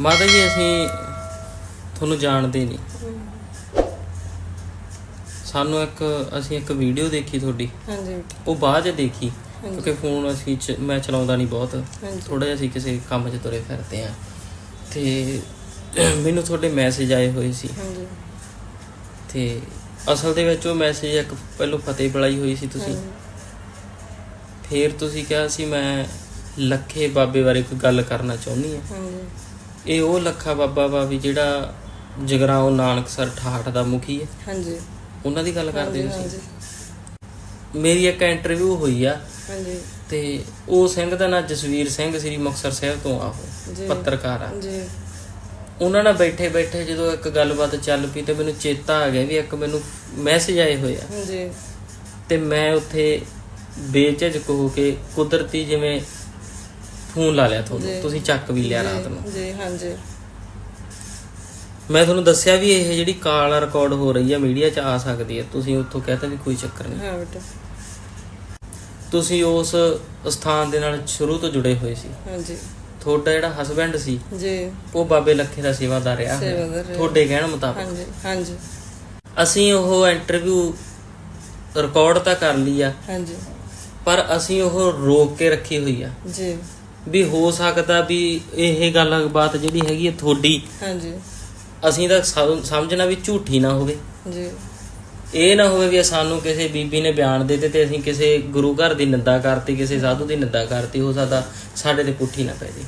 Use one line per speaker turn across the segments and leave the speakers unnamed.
ਮਾਤਾ ਜੀ ਅਸੀਂ ਤੁਹਾਨੂੰ ਜਾਣਦੇ ਨਹੀਂ। ਸਾਨੂੰ ਇੱਕ ਅਸੀਂ ਇੱਕ ਵੀਡੀਓ ਦੇਖੀ ਤੁਹਾਡੀ।
ਹਾਂਜੀ।
ਉਹ ਬਾਅਦ ਚ ਦੇਖੀ ਕਿਉਂਕਿ ਫੋਨ ਅਸੀਂ ਚ- ਮੈਂ ਚਲਾਉਂਦਾ ਨਹੀਂ ਬਹੁਤ। ਥੋੜਾ ਜਿਹਾ ਅਸੀਂ ਕਿਸੇ ਕੰਮ 'ਚ ਤੁਰੇ ਫਿਰਦੇ ਆ ਤੇ ਮੈਨੂੰ ਤੁਹਾਡੇ ਮੈਸੇਜ ਆਏ ਹੋਏ ਸੀ।
ਹਾਂਜੀ।
ਤੇ ਅਸਲ ਦੇ ਵਿੱਚ ਉਹ ਮੈਸੇਜ ਇੱਕ ਪਹਿਲੋਂ ਫਤਿਹ ਬੁਲਾਈ ਹੋਈ ਸੀ ਤੁਸੀਂ। ਫਿਰ ਤੁਸੀਂ ਕਿਹਾ ਸੀ ਮੈਂ ਲੱਖੇ ਬਾਬੇ ਬਾਰੇ ਕੋਈ ਗੱਲ ਕਰਨਾ ਚਾਹੁੰਦੀ ਆ
ਹਾਂਜੀ।
ਇਹ ਉਹ ਲੱਖਾ ਬਾਬਾ ਵਾ ਵੀ ਜਿਹੜਾ ਜਗਰਾਉਂ ਨਾਨਕਸਰ ਠਾਠ ਦਾ ਮੁਖੀ ਹੈ।
ਹਾਂਜੀ।
ਉਹਨਾਂ ਦੀ ਗੱਲ ਕਰਦੇ ਹੋ ਤੁਸੀਂ? ਮੇਰੀ ਇੱਕ ਇੰਟਰਵਿਊ ਹੋਈ ਆ।
ਹਾਂਜੀ।
ਤੇ ਉਹ ਸਿੰਘ ਦਾ ਨਾਂ ਜਸਵੀਰ ਸਿੰਘ ਸ੍ਰੀ ਮੁਕਤਸਰ ਸਾਹਿਬ ਤੋਂ ਆ ਉਹ
ਜੀ।
ਪੱਤਰਕਾਰ ਆ।
ਜੀ।
ਉਹਨਾਂ ਨਾਲ ਬੈਠੇ ਬੈਠੇ ਜਦੋਂ ਇੱਕ ਗੱਲਬਾਤ ਚੱਲ ਪਈ ਤੇ ਮੈਨੂੰ ਚੇਤਾ ਆ ਗਿਆ ਵੀ ਇੱਕ ਮੈਨੂੰ ਮੈਸੇਜ ਆਏ ਹੋਏ ਆ।
ਹਾਂਜੀ।
ਤੇ ਮੈਂ ਉੱਥੇ ਬੇਝਿਜਕ ਹੋ ਕੇ ਕੁਦਰਤੀ ਜਿਵੇਂ ਫੋਨ ਲਾ ਲਿਆ ਤੁਹਾਨੂੰ।
ਜੀ।
ਤੁਸੀਂ ਚੱਕ ਵੀ ਲਿਆ ਰਾਤ ਨੂੰ।
ਜੀ ਹਾਂਜੀ।
ਮੈਂ ਤੁਹਾਨੂੰ ਦੱਸਿਆ ਵੀ ਇਹ ਜਿਹੜੀ ਕਾਲ ਰਿਕਾਰਡ ਹੋ ਰਹੀ ਹੈ ਮੀਡੀਆ 'ਚ ਆ ਸਕਦੀ ਹੈ ਤੁਸੀਂ ਉੱਥੋਂ ਕਹਤਾ ਵੀ ਕੋਈ ਚੱਕਰ ਨਹੀਂ।
ਹਾਂ ਬੇਟਾ।
ਤੁਸੀਂ ਉਸ ਸਥਾਨ ਦੇ ਨਾਲ ਸ਼ੁਰੂ ਤੋਂ ਜੁੜੇ ਹੋਏ ਸੀ।
ਹਾਂਜੀ।
ਤੁਹਾਡਾ ਜਿਹੜਾ ਹਸਬੰਡ ਸੀ
ਜੀ।
ਉਹ ਬਾਬੇ ਲੱਖੇ ਦਾ ਸੇਵਾਦਾਰ ਰਿਹਾ। ਹੋਇਆ।
ਸੇਵਾਦਾਰ ਰਿਹਾ।
ਤੁਹਾਡੇ ਕਹਿਣ ਮੁਤਾਬਕ।
ਹਾਂਜੀ ਹਾਂਜੀ।
ਅਸੀਂ ਉਹ ਇੰਟਰਵਿਊ ਰਿਕਾਰਡ ਤਾਂ ਕਰ ਲਈ ਆ।
ਹਾਂਜੀ।
ਪਰ ਅਸੀਂ ਉਹ ਰੋਕ ਕੇ ਰੱਖੀ ਹੋਈ ਆ।
ਜੀ।
ਵੀ ਹੋ ਸਕਦਾ ਵੀ ਇਹ ਗੱਲਬਾਤ ਜਿਹੜੀ ਹੈਗੀ ਹੈ ਤੁਹਾਡੀ
ਹਾਂਜੀ।
ਅਸੀਂ ਤਾਂ ਸਮ- ਸਮਝਣਾ ਵੀ ਝੂਠੀ ਨਾ ਹੋਵੇ।
ਜੀ।
ਇਹ ਨਾ ਹੋਵੇ ਵੀ ਸਾਨੂੰ ਕਿਸੇ ਬੀਬੀ ਨੇ ਬਿਆਨ ਦੇ ਦਿੱਤੇ ਤੇ ਅਸੀਂ ਕਿਸੇ ਗੁਰੂ ਘਰ ਦੀ ਨਿੰਦਾ ਕਰਤੀ ਕਿਸੇ ਸਾਧੂ ਦੀ ਨਿੰਦਾ ਕਰਤੀ ਹੋ ਸਕਦਾ ਸਾਡੇ ਤੇ ਪੁੱਠੀ ਨਾ ਪੈ ਜੇ।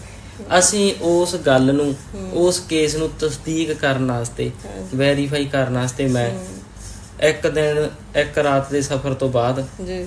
ਅਸੀਂ ਉਸ ਗੱਲ ਨੂੰ ਉਸ ਕੇਸ ਨੂੰ ਤਸਦੀਕ ਕਰਨ ਵਾਸਤੇ ਵੈਰੀਫਾਈ ਕਰਨ ਵਾਸਤੇ ਮੈਂ ਇੱਕ ਦਿਨ ਇੱਕ ਰਾਤ ਦੇ ਸਫ਼ਰ ਤੋਂ ਬਾਅਦ
ਜੀ।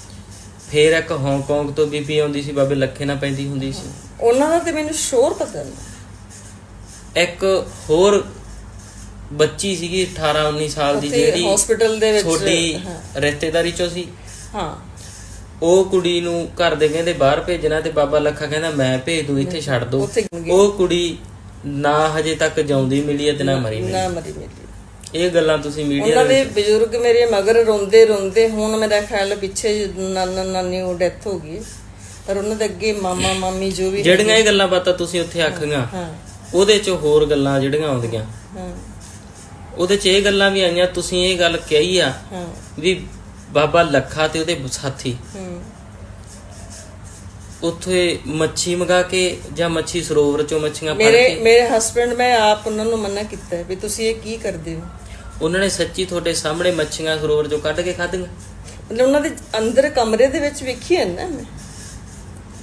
ਫੇਰ ਇੱਕ ਹਾਂਗਕਾਂਗ ਤੋਂ ਬੀਬੀ ਆਉਂਦੀ ਸੀ ਬਾਬੇ ਲੱਖੇ ਨਾਲ ਪੈਂਦੀ ਹੁੰਦੀ ਸੀ।
ਉਹਨਾਂ ਦਾ ਤੇ ਮੈਨੂੰ ਸ਼ੋਰ ਪਤਾ ਨਹੀਂ
ਇੱਕ ਹੋਰ ਬੱਚੀ ਸੀਗੀ 18 19 ਸਾਲ ਦੀ ਜਿਹੜੀ
hospital ਦੇ ਵਿੱਚ,
ਛੋਟੀ। ਰਿਸ਼ਤੇਦਾਰੀ ਚੋਂ ਸੀ।
ਹਾਂ।
ਉਹ ਕੁੜੀ ਨੂੰ ਘਰ ਦੇ ਕਹਿੰਦੇ ਬਾਹਰ ਭੇਜਣਾ ਤੇ ਬਾਬਾ ਲੱਖਾ ਕਹਿੰਦਾ ਮੈਂ ਭੇਜ ਦੂੰ ਇੱਥੇ ਛੱਡ ਦੋ। ਉਹ ਕੁੜੀ ਨਾ ਹਜੇ ਤੱਕ ਜਿਉਂਦੀ ਮਿਲੀ ਹੈ ਤੇ ਨਾ ਮਰੀ ਮਿਲੀ।
ਨਾ ਮਰੀ ਮੇਰੀ
ਇਹ ਗੱਲਾਂ ਤੁਸੀਂ ਮੀਡੀਆ
ਉਹਨਾਂ ਦੇ ਬਜ਼ੁਰਗ ਮੇਰੇ ਮਗਰ ਰੋਂਦੇ ਰੋਂਦੇ ਹੁਣ ਮੇਰਾ ਖਿਆਲ ਪਿੱਛੇ ਨਾਨਾ ਨਾਨੀ ਉਹ ਡੈਥ ਹੋ ਗਈ। ਪਰ ਉਹਨਾਂ ਦੇ ਅੱਗੇ ਮਾਮਾ ਮਾਮੀ ਜੋ ਵੀ
ਜਿਹੜੀਆਂ ਇਹ ਗੱਲਾਂ ਬਾਤਾਂ ਤੁਸੀਂ ਉੱਥੇ ਆਖੀਆਂ
ਹਾਂ।
ਉਹਦੇ ਚ ਹੋਰ ਗੱਲਾਂ ਜਿਹੜੀਆਂ ਆਉਂਦੀਆਂ।
ਹਾਂ।
ਉਹਦੇ ਚ ਇਹ ਗੱਲਾਂ ਵੀ ਆਈਆਂ ਤੁਸੀਂ ਇਹ ਗੱਲ ਕਹੀ ਆ
ਹਾਂ।
ਵੀ ਬਾਬਾ ਲੱਖਾ ਤੇ ਉਹਦੇ ਸਾਥੀ।
ਹੂੰ।
ਉੱਥੇ ਮੱਛੀ ਮੰਗਾ ਕੇ ਜਾਂ ਮੱਛੀ ਸਰੋਵਰ ਚੋਂ ਮੱਛੀਆਂ ਫੜ
ਮੇਰੇ
ਕੇ
ਮੇਰੇ ਹਸਬੰਡ ਮੈਂ ਆਪ ਉਹਨਾਂ ਨੂੰ ਮਨਾ ਕੀਤਾ ਹੈ ਵੀ ਤੁਸੀਂ ਇਹ ਕੀ ਕਰਦੇ ਹੋ?
ਉਹਨਾਂ ਨੇ ਸੱਚੀ ਤੁਹਾਡੇ ਸਾਹਮਣੇ ਮੱਛੀਆਂ ਸਰੋਵਰ ਚੋਂ ਕੱਢ ਕੇ ਖਾਧੀਆਂ।
ਮਤਲਬ ਉਹਨਾਂ ਦੇ ਅੰਦਰ ਕਮਰੇ ਦੇ ਵਿੱਚ ਵੇਖੀ ਹੈ ਨਾ ਮੈਂ?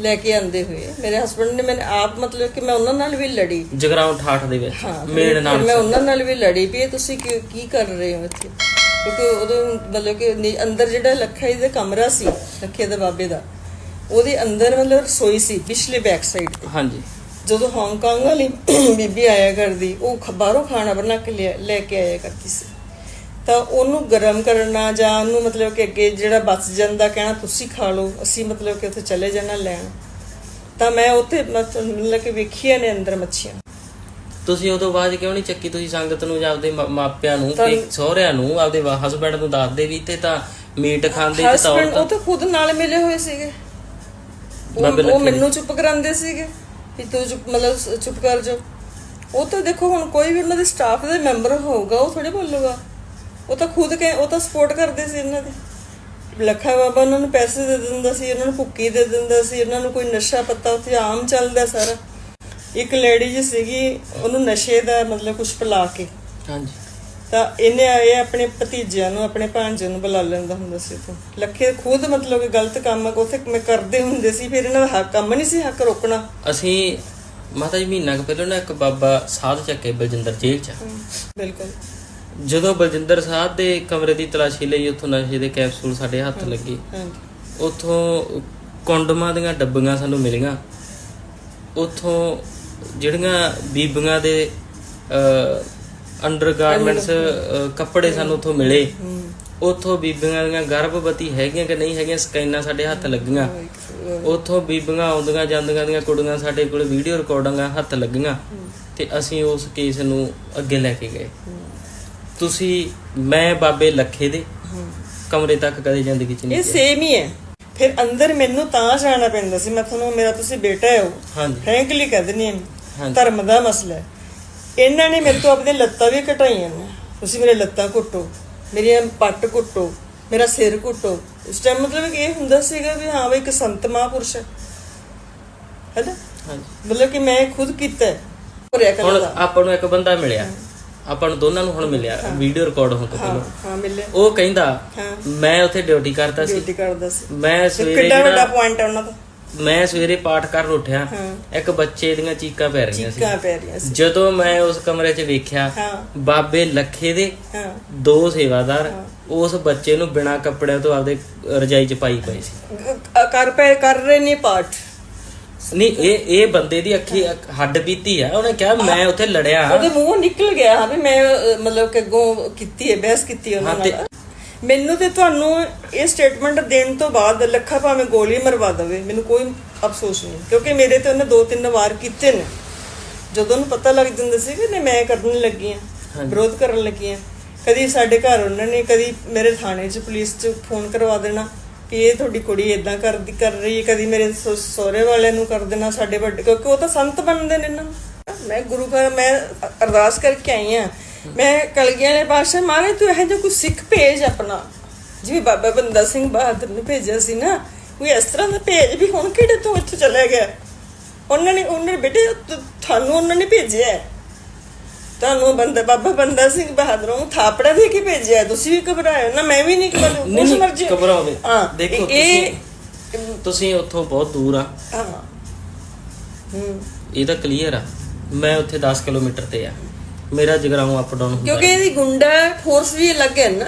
ਲੈ ਕੇ ਆਂਦੇ ਹੋਏ। ਮੇਰੇ ਹਸਬੰਡ ਨੇ ਮੈਨੂੰ ਆਪ ਮਤਲਬ ਕਿ ਮੈਂ ਉਹਨਾਂ ਨਾਲ ਵੀ ਲੜੀ।
ਜਗਰਾਉਂ ਠਾਠ ਦੇ ਵਿੱਚ
ਹਾਂ ਫਿਰ
ਨਾਲ
ਮੈਂ ਉਹਨਾਂ ਨਾਲ ਵੀ ਲੜੀ ਵੀ ਇਹ ਤੁਸੀਂ ਕੀ ਕੀ ਕਰ ਰਹੇ ਹੋ ਇੱਥੇ? ਕਿਉਂਕਿ ਉਦੋਂ ਮਤਲਬ ਕਿ ਨੀ- ਅੰਦਰ ਜਿਹੜਾ ਲੱਖਾ ਜੀ ਦਾ ਕਮਰਾ ਸੀ ਲੱਖੇ ਦੇ ਬਾਬੇ ਦਾ ਉਹਦੇ ਅੰਦਰ ਮਤਲਬ ਰਸੋਈ ਸੀ ਪਿਛਲੇ ਬੈਕ ਸਾਈਡ ਤੇ।
ਹਾਂਜੀ।
ਜਦੋਂ ਹਾਂਗਕਾਂਗ ਵਾਲੀ ਬੀਬੀ ਆਇਆ ਕਰਦੀ ਉਹ ਬਾਹਰੋਂ ਖਾਣਾ ਬਣਾ ਕੇ ਲੈ ਕੇ ਆਇਆ ਕਰਦੀ ਸੀ। ਤਾਂ ਉਹਨੂੰ ਗਰਮ ਕਰਨਾ ਜਾਂ ਉਹਨੂੰ ਮਤਲਬ ਕਿ ਅੱਗੇ ਜਿਹੜਾ ਬਚ ਜਾਂਦਾ ਕਹਿਣਾ ਤੁਸੀਂ ਖਾ ਲਓ ਅਸੀਂ ਮਤਲਬ ਕਿ ਉੱਥੇ ਚਲੇ ਜਾਣਾ ਲੈਣ। ਤਾਂ ਮੈਂ ਉੱਥੇ ਮਤਲਬ ਕਿ ਵੇਖੀਆਂ ਨੇ ਅੰਦਰ ਮੱਛੀਆਂ।
ਤੁਸੀਂ ਉਦੋਂ ਬਾਅਦ ਕਿਉਂ ਨਹੀਂ ਚੱਕੀ? ਤੁਸੀਂ ਸੰਗਤ ਨੂੰ ਜਾਂ ਆਪਦੇ ਮਾਪਿਆਂ ਨੂੰ ਕਿ ਸਹੁਰਿਆਂ ਨੂੰ ਆਪਦੇ ਹਸਬੰਡ ਨੂੰ ਦੱਸਦੇ ਵੀ ਤੇ ਤਾਂ ਮੀਟ ਖਾਂਦੇ ਤੇ ਤਾਂ
ਹਸਬੰਡ ਉਹ ਤਾਂ ਖੁਦ ਨਾਲ ਮਿਲੇ ਹੋਏ ਸੀਗੇ। ਉਹ ਮੈਨੂੰ ਚੁੱਪ ਕਰਾਉਂਦੇ ਸੀਗੇ ਵੀ ਤੂੰ ਚੁੱਪ ਮਤਲਬ ਚੁੱਪ ਕਰ ਜਾ। ਉਹ ਤਾਂ ਦੇਖੋ ਹੁਣ ਕੋਈ ਵੀ ਉਹਨਾਂ ਦੇ ਸਟਾਫ ਦੇ ਮੈਂਬਰ ਹੋਊਗਾ ਉਹ ਥੋੜੇ ਬੋਲੂਗਾ। ਉਹ ਤਾਂ ਖੁਦ ਕਹੇ ਉਹ ਤਾਂ ਸਪੋਰਟ ਕਰਦੇ ਸੀ ਇਹਨਾਂ ਦੇ। ਲੱਖਾ ਬਾਬਾ ਉਹਨਾਂ ਨੂੰ ਪੈਸੇ ਦੇ ਦਿੰਦਾ ਸੀ ਉਹਨਾਂ ਨੂੰ ਭੁੱਕੀ ਦੇ ਦਿੰਦਾ ਸੀ ਉਹਨਾਂ ਨੂੰ ਕੋਈ ਨਸ਼ਾ ਪੱਤਾ ਉੱਥੇ ਆਮ ਚੱਲਦਾ ਸਾਰਾ। ਇੱਕ ਲੇਡੀ ਜੀ ਸੀਗੀ ਉਹਨੂੰ ਨਸ਼ੇ ਦਾ ਮਤਲਬ ਕੁਝ ਪਿਲਾ ਕੇ।
ਹਾਂਜੀ।
ਤਾਂ ਇਹਨੇ ਇਹ ਆਪਣੇ ਭਤੀਜਿਆਂ ਨੂੰ ਆਪਣੇ ਭਾਂਜੇ ਨੂੰ ਬੁਲਾ ਲੈਂਦਾ ਹੁੰਦਾ ਸੀ ਤੋਂ ਲੱਖੇ ਖੁਦ ਮਤਲਬ ਕਿ ਗਲਤ ਕੰਮ ਉਥੇ ਮੈਂ ਕਰਦੇ ਹੁੰਦੇ ਸੀ ਫਿਰ ਇਹਨਾਂ ਦਾ ਹੱਕ ਕੰਮ ਨਹੀਂ ਸੀ ਹੱਕ ਰੋਕਣਾ।
ਅਸੀਂ ਮਾਤਾ ਜੀ ਮਹੀਨਾ ਕੁ ਪਹਿਲਾਂ ਨਾ ਇੱਕ ਬਾਬਾ ਸਾਧ ਚੱਕੇ ਬਲਜਿੰਦਰ ਜੇਲ੍ਹ ਚ।
ਬਿਲਕੁਲ।
ਜਦੋਂ ਬਲਜਿੰਦਰ ਸਾਧ ਦੇ ਕਮਰੇ ਦੀ ਤਲਾਸ਼ੀ ਲਈ ਉੱਥੋਂ ਨਸ਼ੇ ਦੇ ਕੈਪਸੂਲ ਸਾਡੇ ਹੱਥ ਲੱਗੇ
ਹਾਂਜੀ।
ਉੱਥੋਂ ਕੰਡਮਾਂ ਦੀਆਂ ਡੱਬੀਆਂ ਸਾਨੂੰ ਮਿਲੀਆਂ। ਉੱਥੋਂ ਜਿਹੜੀਆਂ ਬੀਬੀਆਂ ਦੇ ਅ ਅੰਡਰ ਗਾਰਮੈਂਟਸ ਕੱਪੜੇ ਸਾਨੂੰ ਉੱਥੋਂ ਮਿਲੇ। ਉੱਥੋਂ ਬੀਬੀਆਂ ਦੀਆਂ ਗਰਭਵਤੀ ਹੈਗੀਆਂ ਕਿ ਨਹੀਂ ਹੈਗੀਆਂ ਸਕੈਨਾਂ ਸਾਡੇ ਹੱਥ ਲੱਗੀਆਂ। ਉੱਥੋਂ ਬੀਬੀਆਂ ਆਉਂਦੀਆਂ ਜਾਂਦੀਆਂ ਦੀਆਂ ਕੁੜੀਆਂ ਸਾਡੇ ਕੋਲ ਵੀਡੀਓ ਰਿਕਾਰਡਿੰਗਾਂ ਹੱਥ ਲੱਗੀਆਂ। ਤੇ ਅਸੀਂ ਉਸ ਕੇਸ ਨੂੰ ਅੱਗੇ ਲੈ ਕੇ ਗਏ। ਤੁਸੀਂ ਮੈਂ ਬਾਬੇ ਲੱਖੇ ਦੇ ਕਮਰੇ ਤੱਕ ਕਦੇ ਜ਼ਿੰਦਗੀ ਚ ਨਹੀਂ
ਇਹ ਸੇਮ ਹੀ ਹੈ। ਫਿਰ ਅੰਦਰ ਮੈਨੂੰ ਤਾਂ ਜਾਣਾ ਪੈਂਦਾ ਸੀ। ਮੈਂ ਤੁਹਾਨੂੰ ਮੇਰਾ ਤੁਸੀਂ ਬੇਟਾ ਹੈ ਫ੍ਰੈਂਕਲੀ ਕਹਿ ਹਾਂ।
ਹਾਂਜੀ।
ਧਰਮ ਦਾ ਮਸਲਾ ਹੈ। ਇਹਨਾਂ ਨੇ ਮੇਰੇ ਤੋਂ ਆਪਣੇ ਲੱਤਾਂ ਵੀ ਕਟਾਈਆਂ ਨੇ। ਤੁਸੀਂ ਮੇਰੇ ਲੱਤਾਂ ਘੁੱਟੋ ਮੇਰੀਆਂ ਪੱਟ ਘੁੱਟੋ ਮੇਰਾ ਸਿਰ ਘੁੱਟੋ ਉਸ ਟਾਈਮ ਮਤਲਬ ਕਿ ਇਹ ਹੁੰਦਾ ਸੀਗਾ ਵੀ ਹਾਂ ਵੀ ਇੱਕ ਸੰਤ ਮਹਾਂਪੁਰਸ਼ ਹੈ। ਹੈਨਾ?
ਹਾਂਜੀ।
ਮਤਲਬ ਕਿ ਮੈਂ ਖੁਦ ਕੀਤਾ ਹੈ। ਭਰਿਆ
ਹੁਣ
ਕਰਦਾ
ਆਪਾਂ ਨੂੰ ਇੱਕ ਬੰਦਾ ਮਿਲਿਆ। ਆਪਾਂ ਨੂੰ ਦੋਨਾਂ ਨੂੰ ਹੁਣ ਮਿਲਿਆ। ਵੀਡੀਓ ਰਿਕਾਰਡ ਹੋਣ ਤੋਂ
ਹਾਂ
ਪਹਿਲਾਂ
ਹਾਂ ਮਿਲਿਆ।
ਉਹ ਕਹਿੰਦਾ
ਹਾਂ।
ਮੈਂ ਉੱਥੇ ਡਿਊਟੀ ਕਰਦਾ ਸੀ।
ਡਿਊਟੀ ਕਰਦਾ ਸੀ।
ਮੈਂ ਸਵੇਰੇ
ਕਿੱਡਾ ਵੱਡਾ
ਜਿਹੜਾ
ਪੁਆਇੰਟ ਹੈ ਉਹਨਾਂ ਦਾ।
ਮੈਂ ਸਵੇਰੇ ਪਾਠ ਕਰਨ ਉੱਠਿਆ। ਇੱਕ ਬੱਚੇ ਦੀਆਂ ਚੀਕਾਂ ਪੈ ਰਹੀਆਂ ਸੀ।
ਚੀਕਾਂ ਪੈ ਰਹੀਆਂ ਸੀ।
ਜਦੋਂ ਮੈਂ ਉਸ ਕਮਰੇ 'ਚ ਵੇਖਿਆ
ਹਾਂ।
ਬਾਬੇ ਲੱਖੇ ਦੇ ਦੋ ਸੇਵਾਦਾਰ ਉਸ ਬੱਚੇ ਨੂੰ ਬਿਨਾਂ ਕੱਪੜਿਆਂ ਤੋਂ ਆਪਦੇ ਰਜਾਈ 'ਚ ਪਾਈ ਪਏ ਸੀ।
ਕਰ ਪਏ ਕਰ ਰਹੇ ਨੇ ਪਾਠ?
ਨਹੀਂ ਇਹ ਇਹ ਬੰਦੇ ਦੀ ਅੱਖੀ ਹੱਡ ਬੀਤੀ ਆ। ਉਹਨੇ ਕਿਹਾ ਮੈਂ ਉੱਥੇ ਲੜਿਆ
ਉਹਦੇ ਮੂੰਹੋਂ ਨਿਕਲ ਗਿਆ ਹਾਂ ਵੀ ਮੈਂ ਮਤਲਬ ਕਿ ਅੱਗੋਂ ਕੀਤੀ ਹੈ ਬਹਿਸ ਕੀਤੀ ਉਹਨਾਂ ਨਾਲ। ਮੈਨੂੰ ਤੇ ਤੁਹਾਨੂੰ ਇਹ ਸਟੇਟਮੈਂਟ ਦੇਣ ਤੋਂ ਬਾਅਦ ਲੱਖਾ ਭਾਵੇਂ ਗੋਲੀ ਮਰਵਾ ਦੇਵੇ ਮੈਨੂੰ ਕੋਈ ਅਫਸੋਸ ਨਹੀਂ। ਕਿਉਂਕਿ ਮੇਰੇ ਤੇ ਉਹਨੇ ਦੋ ਤਿੰਨ ਵਾਰ ਕੀਤੇ ਨੇ। ਜਦੋਂ ਉਹਨੂੰ ਪਤਾ ਲੱਗ ਜਾਂਦਾ ਸੀ ਕਿ ਨਹੀਂ ਮੈਂ ਕਰਨ ਲੱਗੀ ਆ ਵਿਰੋਧ ਕਰਨ ਲੱਗੀ ਆ ਕਦੀ ਸਾਡੇ ਘਰ ਉਹਨਾਂ ਨੇ ਕਦੀ ਮੇਰੇ ਥਾਣੇ 'ਚ ਪੁਲਿਸ 'ਚ ਫੋਨ ਕਰਵਾ ਦੇਣਾ ਕਿ ਇਹ ਤੁਹਾਡੀ ਕੁੜੀ ਇਦਾਂ ਕਰਦੀ ਕਰ ਰਹੀ ਹੈ ਕਦੀ ਮੇਰੇ ਸਹੁ- ਸਹੁਰੇ ਵਾਲਿਆਂ ਨੂੰ ਕਰ ਦੇਣਾ ਸਾਡੇ ਵੱਡੇ ਕਿਉਂਕਿ ਉਹ ਤਾਂ ਸੰਤ ਬਣਦੇ ਨੇ ਨਾ। ਮੈਂ ਗੁਰੂ ਘਰ ਮੈਂ ਅਰਦਾਸ ਕਰਕੇ ਆਈ ਆ ਮੈਂ ਕਲਗੀਆਂ ਨੇ ਪਾਸ਼ਾ ਮਾਰੇ ਤੂੰ ਇਹ ਜਿਹਾ ਕੋਈ ਸਿੱਖ ਭੇਜ ਆਪਣਾ। ਜਿਵੇਂ ਬਾਬਾ ਬੰਦਾ ਸਿੰਘ ਬਹਾਦਰ ਨੇ ਭੇਜਿਆ ਸੀ ਨਾ ਕੋਈ ਇਸ ਤਰ੍ਹਾਂ ਦਾ ਭੇਜ ਵੀ ਹੁਣ ਕਿਹੜੇ ਤੂੰ ਇੱਥੇ ਚਲੇ ਗਿਆ? ਉਹਨਾਂ ਨੇ ਉਹਨਾਂ ਨੇ ਬੇਟੇ ਤੁਹਾਨੂੰ ਉਹਨਾਂ ਨੇ ਭੇਜਿਆ। ਤੁਹਾਨੂੰ ਬੰਦਾ ਬਾਬਾ ਬੰਦਾ ਸਿੰਘ ਬਹਾਦਰ ਨੂੰ ਥਾਪੜਾ ਦੇ ਕੇ ਭੇਜਿਆ। ਤੁਸੀਂ ਵੀ ਘਬਰਾਏ ਨਾ ਮੈਂ ਵੀ ਨਹੀਂ
ਨਹੀਂ,
ਉਸ ਮਰਜ਼ੀ
ਘਬਰਾਓਗੇ।
ਹਾਂ
ਦੇਖੋ,
ਇਹ
ਤੁਸੀਂ ਉੱਥੋਂ ਬਹੁਤ ਦੂਰ ਆ।
ਹਾਂ। ਹੂੰ।
ਇਹ ਤਾਂ ਕਲੀਅਰ ਆ। ਮੈਂ ਉੱਥੇ 10 ਕਿਲੋਮੀਟਰ ਤੇ ਆ। ਮੇਰਾ ਜਗਰਾਉਂ ਅਪ ਡਾਊਨ ਹੁੰਦਾ
ਕਿਉਂਕਿ ਇਹਦੀ ਗੁੰਡਾ ਫੋਰਸ ਵੀ ਅਲੱਗ ਹੈ ਨਾ।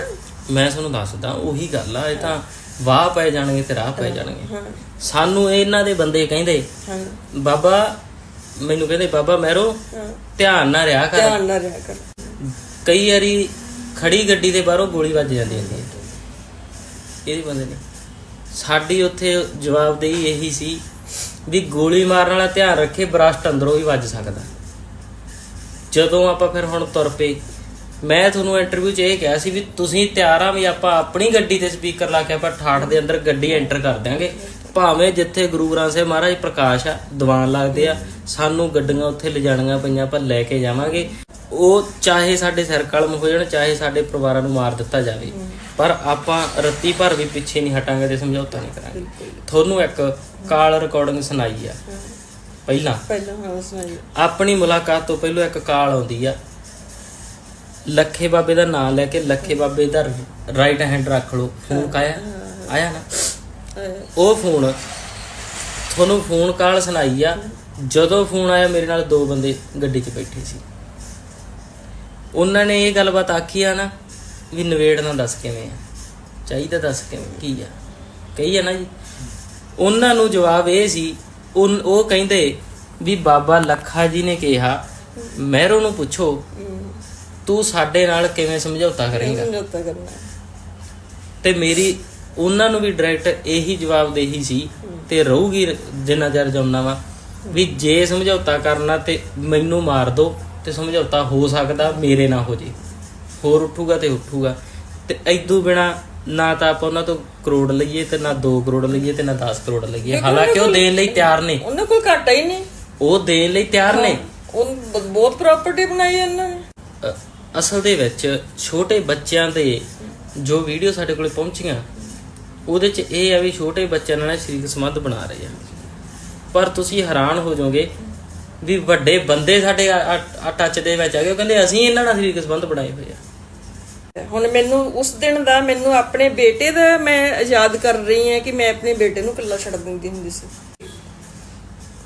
ਮੈਂ ਤੁਹਾਨੂੰ ਦੱਸਦਾ ਉਹੀ ਗੱਲ ਆ ਇਹ ਤਾਂ ਵਾਹ ਪੈ ਜਾਣਗੇ ਤੇ ਰਾਹ ਪੈ ਜਾਣਗੇ। ਸਾਨੂੰ ਇਹਨਾਂ ਦੇ ਬੰਦੇ ਕਹਿੰਦੇ
ਹਾਂ।
ਬਾਬਾ ਮੈਨੂੰ ਕਹਿੰਦੇ ਬਾਬਾ ਮੈਰੋ
ਹਾਂ।
ਧਿਆਨ ਨਾਲ ਰਿਹਾ ਕਰ।
ਧਿਆਨ ਨਾਲ ਰਿਹਾ ਕਰ।
ਕਈ ਵਾਰੀ ਖੜੀ ਗੱਡੀ ਦੇ ਬਾਹਰੋਂ ਗੋਲੀ ਵੱਜ ਜਾਂਦੀ ਹੁੰਦੀ ਹੈ। ਇਹਦੇ ਬੰਦੇ ਨੇ। ਸਾਡੀ ਉੱਥੇ ਜਵਾਬਦੇਹੀ ਇਹੀ ਸੀ ਵੀ ਗੋਲੀ ਮਾਰਨ ਵਾਲਾ ਧਿਆਨ ਰੱਖੇ ਬਰਾਸਟ ਅੰਦਰੋਂ ਵੀ ਵੱਜ ਸਕਦਾ। ਜਦੋਂ ਆਪਾਂ ਫਿਰ ਹੁਣ ਤੁਰ ਪਏ ਮੈਂ ਤੁਹਾਨੂੰ ਇੰਟਰਵਿਊ 'ਚ ਇਹ ਕਿਹਾ ਸੀ ਵੀ ਤੁਸੀਂ ਤਿਆਰ ਆ ਵੀ ਆਪਾਂ ਆਪਣੀ ਗੱਡੀ ਤੇ ਸਪੀਕਰ ਲਾ ਕੇ ਆਪਾਂ ਠਾਠ ਦੇ ਅੰਦਰ ਗੱਡੀ ਐਂਟਰ ਕਰ ਦਿਆਂਗੇ। ਭਾਵੇਂ ਜਿੱਥੇ ਗੁਰੂ ਗ੍ਰੰਥ ਸਾਹਿਬ ਮਹਾਰਾਜ ਪ੍ਰਕਾਸ਼ ਆ ਦੀਵਾਨ ਲੱਗਦੇ ਆ ਸਾਨੂੰ ਗੱਡੀਆਂ ਉੱਥੇ ਲਿਜਾਣੀਆਂ ਪਈਆਂ ਆਪਾਂ ਲੈ ਕੇ ਜਾਵਾਂਗੇ। ਉਹ ਚਾਹੇ ਸਾਡੇ ਸਿਰ ਕਲਮ ਹੋ ਜਾਣ ਚਾਹੇ ਸਾਡੇ ਪਰਿਵਾਰਾਂ ਨੂੰ ਮਾਰ ਦਿੱਤਾ ਜਾਵੇ। ਪਰ ਆਪਾਂ ਰੱਤੀ ਭਰ ਵੀ ਪਿੱਛੇ ਨਹੀਂ ਹਟਾਂਗੇ ਤੇ ਸਮਝੌਤਾ ਨਹੀਂ ਕਰਾਂਗੇ। ਤੁਹਾਨੂੰ ਇੱਕ ਕਾਲ ਰਿਕਾਰਡਿੰਗ ਸੁਣਾਈ ਆ। ਪਹਿਲਾਂ।
ਪਹਿਲਾਂ ਹਾਂ ਸੁਣਾਈ
ਆਪਣੀ ਮੁਲਾਕਾਤ ਤੋਂ ਪਹਿਲਾਂ ਇੱਕ ਕਾਲ ਆਉਂਦੀ ਆ। ਲੱਖੇ ਬਾਬੇ ਦਾ ਨਾਮ ਲੈ ਕੇ ਲੱਖੇ ਬਾਬੇ ਦਾ ਰਾਈਟ ਹੈਂਡ ਰੱਖ ਲਓ। ਫੋਨ ਕਾਇਆ? ਆਇਆ ਨਾ? ਉਹ ਫੋਨ ਤੁਹਾਨੂੰ ਫੋਨ ਕਾਲ ਸੁਣਾਈ ਆ। ਜਦੋਂ ਫੋਨ ਆਇਆ ਮੇਰੇ ਨਾਲ ਦੋ ਬੰਦੇ ਗੱਡੀ 'ਚ ਬੈਠੇ ਸੀ। ਉਹਨਾਂ ਨੇ ਇਹ ਗੱਲਬਾਤ ਆਖੀ ਆ ਨਾ ਵੀ ਨਵੇੜਨਾ ਦੱਸ ਕਿਵੇਂ ਆ? ਚਾਹੀਦਾ ਦੱਸ ਕਿਵੇਂ? ਕੀ ਆ? ਕਹੀ ਆ ਨਾ ਜੀ। ਉਹਨਾਂ ਨੂੰ ਜਵਾਬ ਇਹ ਸੀ ਉਨ- ਉਹ ਕਹਿੰਦੇ ਵੀ ਬਾਬਾ ਲੱਖਾ ਜੀ ਨੇ ਕਿਹਾ ਮਹਿਰੋ ਨੂੰ ਪੁੱਛੋ ਤੂੰ ਸਾਡੇ ਨਾਲ ਕਿਵੇਂ ਸਮਝੌਤਾ ਕਰੇਂਗਾ?
ਸਮਝੌਤਾ ਕਰਨਾ?
ਤੇ ਮੇਰੀ ਉਹਨਾਂ ਨੂੰ ਵੀ ਡਾਇਰੈਕਟ ਇਹੀ ਜਵਾਬ ਦੇਹੀ ਸੀ ਤੇ ਰਹੂਗੀ ਜਿੰਨਾ ਚਿਰ ਜਾਉਣਾ ਵਾ ਵੀ ਜੇ ਸਮਝੌਤਾ ਕਰਨਾ ਤੇ ਮੈਨੂੰ ਮਾਰ ਦੋ ਤੇ ਸਮਝੌਤਾ ਹੋ ਸਕਦਾ ਮੇਰੇ ਨਾਲ ਹੋ ਜੇ। ਹੋਰ ਉੱਠੂਗਾ ਤੇ ਉੱਠੂਗਾ। ਤੇ ਐਦੂ ਬਿਨਾ ਨਾ ਤਾਂ ਆਪਾਂ ਉਹਨਾਂ ਤੋਂ ਕਰੋੜ ਲਈਏ ਤੇ ਨਾ 2 ਕਰੋੜ ਲਈਏ ਤੇ ਨਾ 10 ਕਰੋੜ ਲਈਏ। ਹਾਲਾਂਕਿ ਉਹ ਦੇਣ ਲਈ ਤਿਆਰ ਨੇ।
ਉਹਨਾਂ ਕੋਲ ਘਾਟਾ ਹੀ ਨਹੀਂ।
ਉਹ ਦੇਣ ਲਈ ਤਿਆਰ ਨੇ।
ਉਹ ਬਹੁਤ ਪ੍ਰਾਪਰਟੀ ਬਣਾਈ ਹੈ ਉਹਨਾਂ ਨੇ।
ਅਸਲ ਦੇ ਵਿੱਚ ਛੋਟੇ ਬੱਚਿਆਂ ਦੇ ਜੋ ਵੀਡੀਓ ਸਾਡੇ ਕੋਲੇ ਪਹੁੰਚੀਆਂ ਉਹਦੇ 'ਚ ਇਹ ਆ ਵੀ ਛੋਟੇ ਬੱਚਿਆਂ ਨਾਲ ਸਰੀਰਕ ਸੰਬੰਧ ਬਣਾ ਰਹੇ ਆ। ਪਰ ਤੁਸੀਂ ਹੈਰਾਨ ਹੋ ਜਾਓਗੇ ਵੀ ਵੱਡੇ ਬੰਦੇ ਸਾਡੇ ਟੱਚ ਦੇ ਵਿੱਚ ਆ ਗਏ ਉਹ ਕਹਿੰਦੇ ਅਸੀਂ ਇਹਨਾਂ ਨਾਲ ਸਰੀਰਕ ਸੰਬੰਧ ਬਣਾਏ ਹੋਏ ਆ।
ਹੁਣ ਮੈਨੂੰ ਉਸ ਦਿਨ ਦਾ ਮੈਨੂੰ ਆਪਣੇ ਬੇਟੇ ਦਾ ਮੈਂ ਯਾਦ ਕਰ ਰਹੀ ਹਾਂ ਕਿ ਮੈਂ ਆਪਣੇ ਬੇਟੇ ਨੂੰ ਇਕੱਲਾ ਛੱਡ ਦਿੰਦੀ ਹੁੰਦੀ ਸੀ।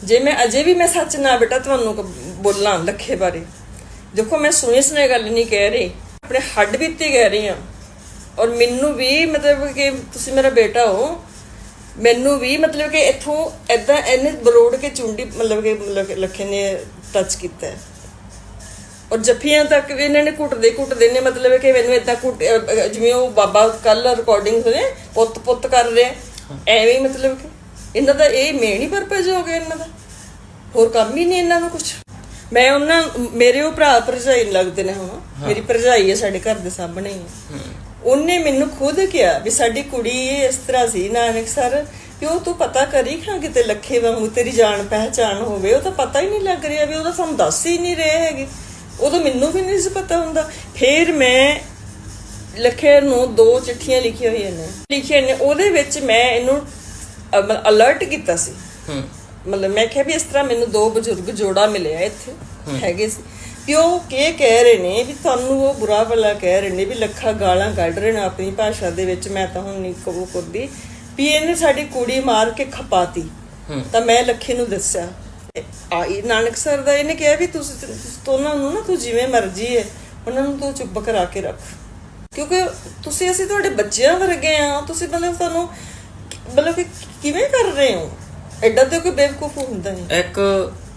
ਜੇ ਮੈਂ ਅਜੇ ਵੀ ਮੈਂ ਸੱਚ ਨਾ ਬੇਟਾ, ਤੁਹਾਨੂੰ ਬੋਲਾਂ ਲੱਖੇ ਬਾਰੇ। ਦੇਖੋ, ਮੈਂ ਸੁਣੀ ਸੁਣੇ ਗੱਲ ਨਹੀਂ ਕਹਿ ਰਹੀ, ਆਪਣੇ ਹੱਡ ਬੀਤੀ ਕਹਿ ਰਹੀ ਹਾਂ। ਔਰ ਮੈਨੂੰ ਵੀ ਮਤਲਬ ਕਿ ਤੁਸੀਂ ਮੇਰਾ ਬੇਟਾ ਹੋ, ਮੈਨੂੰ ਵੀ ਮਤਲਬ ਕਿ ਇੱਥੋਂ ਐਦਾਂ ਇਹਨੇ ਬਰੋੜ ਕੇ ਚੁੰਡੀ ਮਤਲਬ ਕਿ ਮਤਲਬ ਕਿ ਲੱਖੇ ਨੇ ਟੱਚ ਕੀਤਾ ਹੈ। ਔਰ ਜੱਫੀਆਂ ਤੱਕ ਵੀ ਇਹਨਾਂ ਨੇ ਕੁੱਟਦੇ ਕੁੱਟਦੇ ਨੇ ਮਤਲਬ ਕਿ ਮੈਨੂੰ ਇਦਾਂ ਅਹ, ਜਿਵੇਂ ਉਹ ਬਾਬਾ ਕੱਲ ਰਿਕਾਰਡਿੰਗ ਹੋਏ ਪੁੱਤ ਪੁੱਤ ਕਰ ਰਹੇ। ਐਵੇਂ ਹੀ ਮਤਲਬ ਕਿ ਇਹਨਾਂ ਦਾ ਇਹ ਮੇਨ ਹੀ ਪਰਪਸ ਹੋ ਗਿਆ ਇਹਨਾਂ ਦਾ। ਹੋਰ ਕੰਮ ਹੀ ਨਹੀਂ ਇਹਨਾਂ ਨੂੰ ਕੁਝ ਮੈਂ ਉਹਨਾਂ ਮੇਰੇ ਉਹ ਭਰਾ ਭਰਜਾਈ ਲੱਗਦੇ ਨੇ ਹੁਣ। ਮੇਰੀ ਭਰਜਾਈ ਹੈ ਸਾਡੇ ਘਰ ਦੇ ਸਾਹਮਣੇ ਹੀ। ਹੈ। ਉਹਨੇ ਮੈਨੂੰ ਖੁਦ ਕਿਹਾ ਵੀ ਸਾਡੀ ਕੁੜੀ ਇਸ ਤਰ੍ਹਾਂ ਸੀ ਨਾਨਕ ਸਰ ਕਿ ਉਹ ਤੂੰ ਪਤਾ ਕਰੀ ਖਾਂ ਕਿਤੇ ਲੱਖੇ ਵਾਂਗੂ ਤੇਰੀ ਜਾਣ ਪਹਿਚਾਣ ਹੋਵੇ ਉਹ ਤਾਂ ਪਤਾ ਹੀ ਨਹੀਂ ਲੱਗ ਰਿਹਾ ਵੀ ਉਹਦਾ ਸਾਨੂੰ ਦੱਸ ਹੀ ਨਹੀਂ ਰਹੇ ਹੈਗੇ। ਉਦੋਂ ਮੈਨੂੰ ਵੀ ਨਹੀਂ ਸੀ ਪਤਾ ਹੁੰਦਾ। ਫਿਰ ਮੈਂ ਲੱਖੇ ਨੂੰ ਦੋ ਚਿੱਠੀਆਂ ਲਿਖੀਆਂ ਹੋਈਆਂ ਨੇ। ਲਿਖੀਆਂ ਨੇ ਉਹਦੇ ਵਿੱਚ ਮੈਂ ਇਹਨੂੰ ਅਲਰਟ ਕੀਤਾ ਸੀ। ਮਤਲਬ ਮੈਂ ਕਿਹਾ ਵੀ ਇਸ ਤਰ੍ਹਾਂ ਮੈਨੂੰ ਦੋ ਬਜ਼ੁਰਗ ਜੋੜਾ ਮਿਲਿਆ ਇੱਥੇ ਹੈਗੇ ਸੀ। ਵੀ ਉਹ ਕੀ ਕਹਿ ਰਹੇ ਨੇ ਵੀ ਤੁਹਾਨੂੰ ਉਹ ਬੁਰਾ ਭਲਾ ਕਹਿ ਰਹੇ ਨੇ ਵੀ ਲੱਖਾਂ ਗਾਲਾਂ ਕੱਢ ਰਹੇ ਨੇ ਆਪਣੀ ਭਾਸ਼ਾ ਦੇ ਵਿੱਚ ਮੈਂ ਤਾਂ ਹੁਣ ਨਹੀਂ ਕਬੂ ਕਰਦੀ ਵੀ ਇਹਨੇ ਸਾਡੀ ਕੁੜੀ ਮਾਰ ਕੇ ਖਪਾਤੀ। ਤਾਂ ਮੈਂ ਲੱਖੇ ਨੂੰ ਦੱਸਿਆ। ਆਈ ਨਾਨਕ ਸਰ ਦਾ ਇਹਨੇ ਕਿਹਾ ਵੀ ਤੁਸੀਂ ਉਹਨਾਂ ਨੂੰ ਨਾ ਤੂੰ ਜਿਵੇਂ ਮਰਜ਼ੀ ਹੈ ਉਹਨਾਂ ਨੂੰ ਤੂੰ ਚੁੱਪ ਕਰਾ ਕੇ ਰੱਖ। ਕਿਉਂਕਿ ਤੁਸੀਂ ਅਸੀਂ ਤੁਹਾਡੇ ਬੱਚਿਆਂ ਵਰਗੇ ਆ ਤੁਸੀਂ ਮਤਲਬ ਤੁਹਾਨੂੰ ਮਤਲਬ ਕਿ ਕਿਵੇਂ ਕਰ ਰਹੇ ਹੋ? ਐਡਾ ਤੇ ਕੋਈ ਬੇਵਕੂਫ ਹੁੰਦਾ ਨਹੀਂ।
ਇੱਕ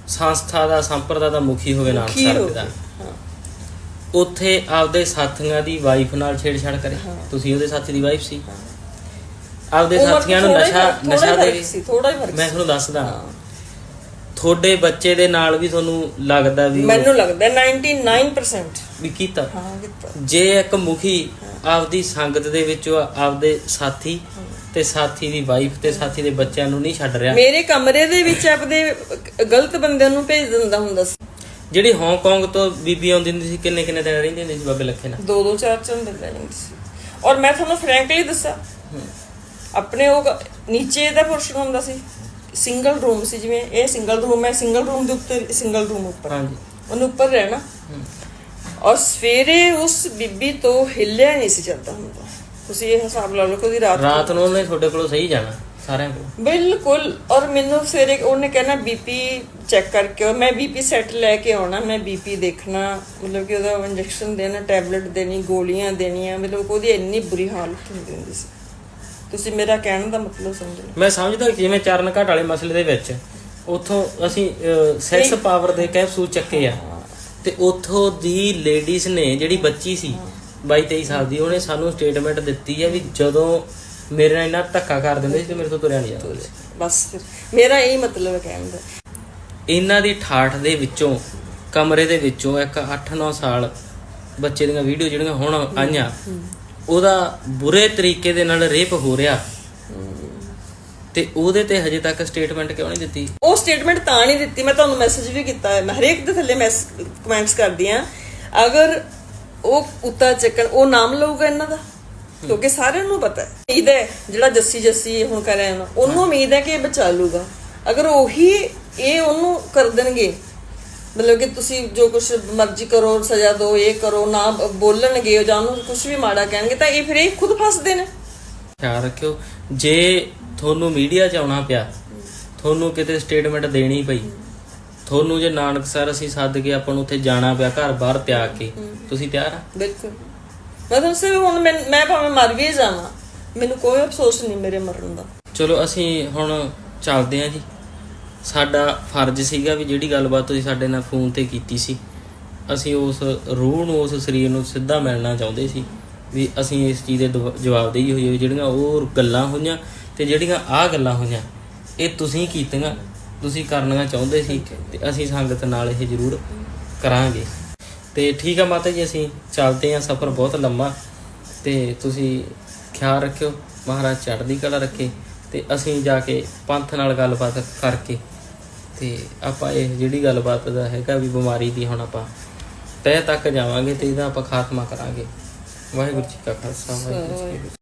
ਸੰਸਥਾ ਦਾ ਸੰਪਰਦਾ ਦਾ ਮੁਖੀ ਹੋਵੇ ਨਾਨਕ
ਹੋ
ਦਾ।
ਹਾਂ।
ਉੱਥੇ ਆਪਦੇ ਸਾਥੀਆਂ ਦੀ ਵਾਈਫ ਨਾਲ ਛੇੜਛਾੜ ਕਰੇ। ਤੁਸੀਂ ਉਹਦੇ ਸਾਥੀ ਦੀ ਵਾਈਫ ਸੀ। ਆਪਦੇ ਸਾਥੀਆਂ ਨੂੰ
ਹੀ
ਨਸ਼ਾ ਨਸ਼ਾ
ਹੀ
ਦੇ
ਹੀ
ਮੈਂ ਤੁਹਾਨੂੰ ਦੱਸਦਾ। ਤੁਹਾਡੇ ਬੱਚੇ ਦੇ ਨਾਲ ਵੀ ਤੁਹਾਨੂੰ ਲੱਗਦਾ ਵੀ ਉਹ-
ਮੈਨੂੰ ਲੱਗਦਾ 99%
ਵੀ ਕੀਤਾ।
ਹਾਂ ਕੀਤਾ।
ਜੇ ਇੱਕ ਮੁਖੀ ਆਪਦੀ ਸੰਗਤ ਦੇ ਵਿੱਚੋਂ ਆਪਦੇ ਸਾਥੀ ਤੇ ਸਾਥੀ ਦੀ ਵਾਈਫ ਤੇ ਸਾਥੀ ਦੇ ਬੱਚਿਆਂ ਨੂੰ ਨਹੀਂ ਛੱਡ ਰਿਹਾ।
ਮੇਰੇ ਕਮਰੇ ਦੇ ਵਿੱਚ ਆਪਦੇ ਗਲਤ ਬੰਦਿਆਂ ਨੂੰ ਭੇਜ ਦਿੰਦਾ ਹੁੰਦਾ ਸੀ।
ਜਿਹੜੀ ਹਾਂਗਕਾਂਗ ਤੋਂ ਬੀਬੀ ਆਉਂਦੀ ਹੁੰਦੀ ਸੀ ਕਿੰਨੇ ਕਿੰਨੇ ਦਿਨ ਰਹਿੰਦੀ ਹੁੰਦੀ ਸੀ ਬਾਬੇ ਲੱਖੇ ਨਾਲ?
ਦੋ ਦੋ ਚਾਰ ਚਾਰ ਦਿਨ ਲੈ ਜਾਂਦੀ ਸੀ। ਔਰ ਮੈਂ ਤੁਹਾਨੂੰ ਫ੍ਰੈਂਕਲੀ ਦੱਸਾਂ ਆਪਣੇ ਉਹ ਨੀਚੇ ਦਾ ਪੋਰਸ਼ਨ ਹੁੰਦਾ ਸੀ। ਸਿੰਗਲ ਰੂਮ ਸੀ ਜਿਵੇਂ ਇਹ ਸਿੰਗਲ ਰੂਮ ਹੈ ਸਿੰਗਲ ਰੂਮ ਦੇ ਉੱਤੇ ਸਿੰਗਲ ਰੂਮ ਉੱਪਰ।
ਹਾਂਜੀ।
ਉਹਨੂੰ ਉੱਪਰ ਰਹਿਣਾ। ਔਰ ਸਵੇਰੇ ਉਸ ਬੀਬੀ ਤੋਂ ਹਿੱਲਿਆ ਨਹੀਂ ਸੀ ਜਾਂਦਾ ਹੁੰਦਾ। ਤੁਸੀਂ ਇਹ ਹਿਸਾਬ ਲਾ ਲਓ ਕਿ ਉਹਦੀ ਰਾਤ
ਰਾਤ ਨੂੰ ਉਹਨੇ ਤੁਹਾਡੇ ਕੋਲੋਂ ਸਹੀ ਜਾਣਾ ਸਾਰਿਆਂ ਕੋਲ?
ਬਿਲਕੁਲ। ਔਰ ਮੈਨੂੰ ਸਵੇਰੇ ਉਹਨੇ ਕਹਿਣਾ ਬੀਪੀ ਚੈੱਕ ਕਰਕੇ। ਮੈਂ ਬੀਪੀ ਸੈੱਟ ਲੈ ਕੇ ਆਉਣਾ ਮੈਂ ਬੀਪੀ ਦੇਖਣਾ। ਮਤਲਬ ਕਿ ਉਹਦਾ ਇੰਜੈਕਸ਼ਨ ਦੇਣਾ ਟੈਬਲੇਟ ਦੇਣੀ ਗੋਲੀਆਂ ਦੇਣੀਆਂ। ਮਤਲਬ ਉਹਦੀ ਇੰਨੀ ਬੁਰੀ ਹਾਲਤ ਹੁੰਦੀ ਹੁੰਦੀ ਸੀ। ਤੁਸੀਂ ਮੇਰਾ ਕਹਿਣ ਦਾ ਮਤਲਬ ਸਮਝ
ਮੈਂ ਸਮਝਦਾ ਕਿ ਜਿਵੇਂ ਚਰਨ ਘਾਟ ਵਾਲੇ ਮਸਲੇ ਦੇ ਵਿੱਚ ਉੱਥੋਂ ਅਸੀਂ ਸੈਕਸ ਪਾਵਰ ਦੇ ਕੈਪਸੂਲ ਚੱਕੇ ਆ। ਤੇ ਉੱਥੋਂ ਦੀ ਲੇਡੀਜ਼ ਨੇ ਜਿਹੜੀ ਬੱਚੀ ਸੀ 22 23 ਸਾਲ ਦੀ ਉਹਨੇ ਸਾਨੂੰ ਸਟੇਟਮੈਂਟ ਦਿੱਤੀ ਹੈ ਵੀ ਜਦੋਂ ਮੇਰੇ ਨਾਲ ਇੰਨਾ ਧੱਕਾ ਕਰ ਦਿੰਦੇ ਸੀ ਤੇ ਮੇਰੇ ਤੋਂ ਤੁਰਿਆ ਨਹੀਂ ਜਾਂਦਾ। ਸੀ
ਬਸ ਫਿਰ। ਮੇਰਾ ਇਹ ਮਤਲਬ ਹੈ ਕਹਿਣ ਦਾ।
ਇਹਨਾਂ ਦੀ ਠਾਠ ਦੇ ਵਿੱਚੋਂ ਕਮਰੇ ਦੇ ਵਿੱਚੋਂ ਇੱਕ 8-9 ਸਾਲ ਬੱਚੇ ਦੀਆਂ ਵੀਡੀਓ ਜਿਹੜੀਆਂ ਹੁਣ ਆਈਆਂ ਉਹਦਾ ਬੁਰੇ ਤਰੀਕੇ ਦੇ ਨਾਲ ਰੇਪ ਹੋ ਰਿਹਾ। ਤੇ ਉਹਦੇ ਤੇ ਹਜੇ ਤੱਕ ਸਟੇਟਮੈਂਟ ਕਿਉਂ ਨਹੀਂ ਦਿੱਤੀ?
ਉਹ ਸਟੇਟਮੈਂਟ ਤਾਂ ਨਹੀਂ ਦਿੱਤੀ, ਮੈਂ ਤੁਹਾਨੂੰ ਮੈਸੇਜ ਵੀ ਕੀਤਾ ਹੈ। ਮੈਂ ਹਰੇਕ ਦੇ ਥੱਲੇ ਮੈਂ ਕਮੈਂਟਸ ਕਰਦੀ ਆ ਅਗਰ ਉਹ ਉੱਤਾ ਚੱਕਣ, ਉਹ ਨਾਮ ਲਊਗਾ ਇਹਨਾਂ ਦਾ? ਕਿਉਂਕਿ ਸਾਰਿਆਂ ਨੂੰ ਪਤਾ ਹੈ। ਉਮੀਦ ਹੈ, ਜਿਹੜਾ ਜੱਸੀ ਜੱਸੀ ਹੁਣ ਕਰ ਰਿਹਾ ਉਹਨੂੰ ਉਮੀਦ ਹੈ ਕਿ ਇਹ ਬਚਾ ਲੂਗਾ ਅਗਰ ਉਹੀ ਇਹ ਉਹਨੂੰ ਕਰ ਦੇਣਗੇ ਮਤਲਬ ਕਿ ਤੁਸੀਂ ਜੋ ਕੁਝ ਮਰਜ਼ੀ ਕਰੋ ਸਜ਼ਾ ਦਿਓ ਇਹ ਕਰੋ ਨਾ ਬੋਲਣਗੇ ਜਾਂ ਉਹਨੂੰ ਕੁਝ ਵੀ ਮਾੜਾ ਕਹਿਣਗੇ ਤਾਂ ਇਹ ਫਿਰ ਇਹ ਖੁਦ ਫਸਦੇ ਨੇ।
ਖਿਆਲ ਰੱਖਿਓ ਜੇ ਤੁਹਾਨੂੰ ਮੀਡੀਆ 'ਚ ਆਉਣਾ ਪਿਆ ਤੁਹਾਨੂੰ ਕਿਤੇ ਸਟੇਟਮੈਂਟ ਦੇਣੀ ਪਈ ਤੁਹਾਨੂੰ ਜੇ ਨਾਨਕ ਸਰ ਅਸੀਂ ਸੱਦ ਕੇ ਆਪਾਂ ਨੂੰ ਉੱਥੇ ਜਾਣਾ ਪਿਆ ਘਰ ਬਾਹਰ ਤਿਆਗ ਕੇ ਤੁਸੀਂ ਤਿਆਰ ਆ?
ਬਿਲਕੁਲ। ਮਤਲਬ ਸੇ ਹੁਣ ਮੈਂ ਮੈਂ ਭਾਵੇਂ ਮਰ ਵੀ ਜਾਵਾਂ ਮੈਨੂੰ ਕੋਈ ਅਫਸੋਸ ਨਹੀਂ ਮੇਰੇ ਮਰਨ ਦਾ।
ਚਲੋ ਅਸੀਂ ਹੁਣ ਚੱਲਦੇ ਹਾਂ ਜੀ। ਸਾਡਾ ਫਰਜ਼ ਸੀਗਾ ਵੀ ਜਿਹੜੀ ਗੱਲਬਾਤ ਤੁਸੀਂ ਸਾਡੇ ਨਾਲ ਫੋਨ ਤੇ ਕੀਤੀ ਸੀ ਅਸੀਂ ਉਸ ਰੂਹ ਨੂੰ ਉਸ ਸਰੀਰ ਨੂੰ ਸਿੱਧਾ ਮਿਲਣਾ ਚਾਹੁੰਦੇ ਸੀ ਵੀ ਅਸੀਂ ਇਸ ਚੀਜ਼ ਦੇ ਦਵ- ਜਵਾਬਦੇਹੀ ਹੋਈ ਜਿਹੜੀਆਂ ਉਹ ਗੱਲਾਂ ਹੋਈਆਂ ਤੇ ਜਿਹੜੀਆਂ ਆਹ ਗੱਲਾਂ ਹੋਈਆਂ ਇਹ ਤੁਸੀਂ ਕੀਤੀਆਂ ਤੁਸੀਂ ਕਰਨੀਆਂ ਚਾਹੁੰਦੇ ਸੀ ਤੇ ਅਸੀਂ ਸੰਗਤ ਨਾਲ ਇਹ ਜ਼ਰੂਰ ਕਰਾਂਗੇ। ਤੇ ਠੀਕ ਆ ਮਾਤਾ ਜੀ ਅਸੀਂ ਚੱਲਦੇ ਹਾਂ ਸਫ਼ਰ ਬਹੁਤ ਲੰਮਾ ਤੇ ਤੁਸੀਂ ਖਿਆਲ ਰੱਖਿਓ ਮਹਾਰਾਜ ਚੜ੍ਹਦੀ ਕਲਾ ਰੱਖੇ। ਤੇ ਅਸੀਂ ਜਾ ਕੇ ਪੰਥ ਨਾਲ ਗੱਲਬਾਤ ਕਰਕੇ ਤੇ ਆਪਾਂ ਇਹ ਜਿਹੜੀ ਗੱਲਬਾਤ ਦਾ ਹੈਗਾ ਵੀ ਬਿਮਾਰੀ ਦੀ ਹੁਣ ਆਪਾਂ ਤਹਿ ਤੱਕ ਜਾਵਾਂਗੇ ਤੇ ਇਹਦਾ ਆਪਾਂ ਖਾਤਮਾ ਕਰਾਂਗੇ। ਵਾਹਿਗੁਰੂ ਜੀ ਕਾ ਖਾਲਸਾ ਵਾਹਿਗੁਰੂ ਜੀ ਕੀ ਫਤਿਹ।